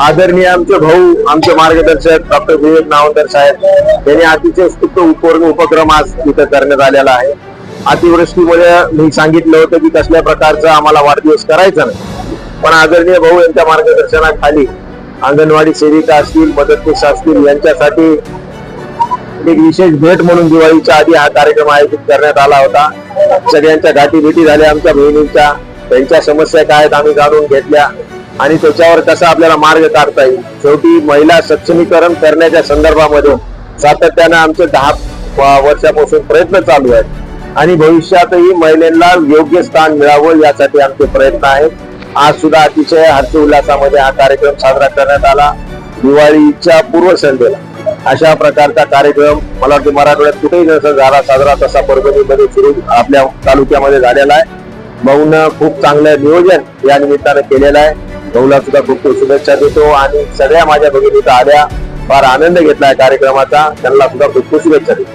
आदरणीय आमचे भाऊ आमचे मार्गदर्शक डॉक्टर विवेक नावंदर साहेब यांनी अतिशय स्तुत उपवर्ग उपक्रम आज तिथे करण्यात आलेला आहे. अतिवृष्टीमुळे मी सांगितलं होतं की कसल्या प्रकारचा आम्हाला वाढदिवस करायचा नाही. पण आदरणीय भाऊ यांच्या मार्गदर्शनाखाली अंगणवाडी सेविका असतील मदतनीस असतील यांच्यासाठी एक विशेष भेट म्हणून दिवाळीच्या आधी हा कार्यक्रम आयोजित करण्यात आला होता. सगळ्यांच्या गाठी भेटी झाल्या आमच्या बहिणींच्या. त्यांच्या समस्या काय आहेत आम्ही जाणून घेतल्या. आणि त्याच्यावर कसा आपल्याला मार्ग काढता येईल? शेवटी महिला सक्षमीकरण करण्याच्या संदर्भामध्ये सातत्यानं आमचे दहा वर्षापासून प्रयत्न चालू आहेत. आणि भविष्यातही महिलांना योग्य स्थान मिळावं यासाठी आमचे प्रयत्न आहेत. आज सुद्धा अतिशय हर्षोल्लासामध्ये हा कार्यक्रम साजरा करण्यात आला. दिवाळीच्या पूर्वसंध्येला अशा प्रकारचा कार्यक्रम मला वाटतं मराठवाड्यात कुठेही जसा झाला साजरा तसा परभणीमध्ये सुरू आपल्या तालुक्यामध्ये झालेला आहे. भाऊनं खूप चांगलं नियोजन या निमित्तानं केलेलं आहे. भाऊला सुद्धा खूप खूप शुभेच्छा देतो आणि सगळ्या माझ्या भगिनी आल्या फार आनंद घेतला कार्यक्रमाचा. त्यांना सुद्धा खूप खूप शुभेच्छा देतो.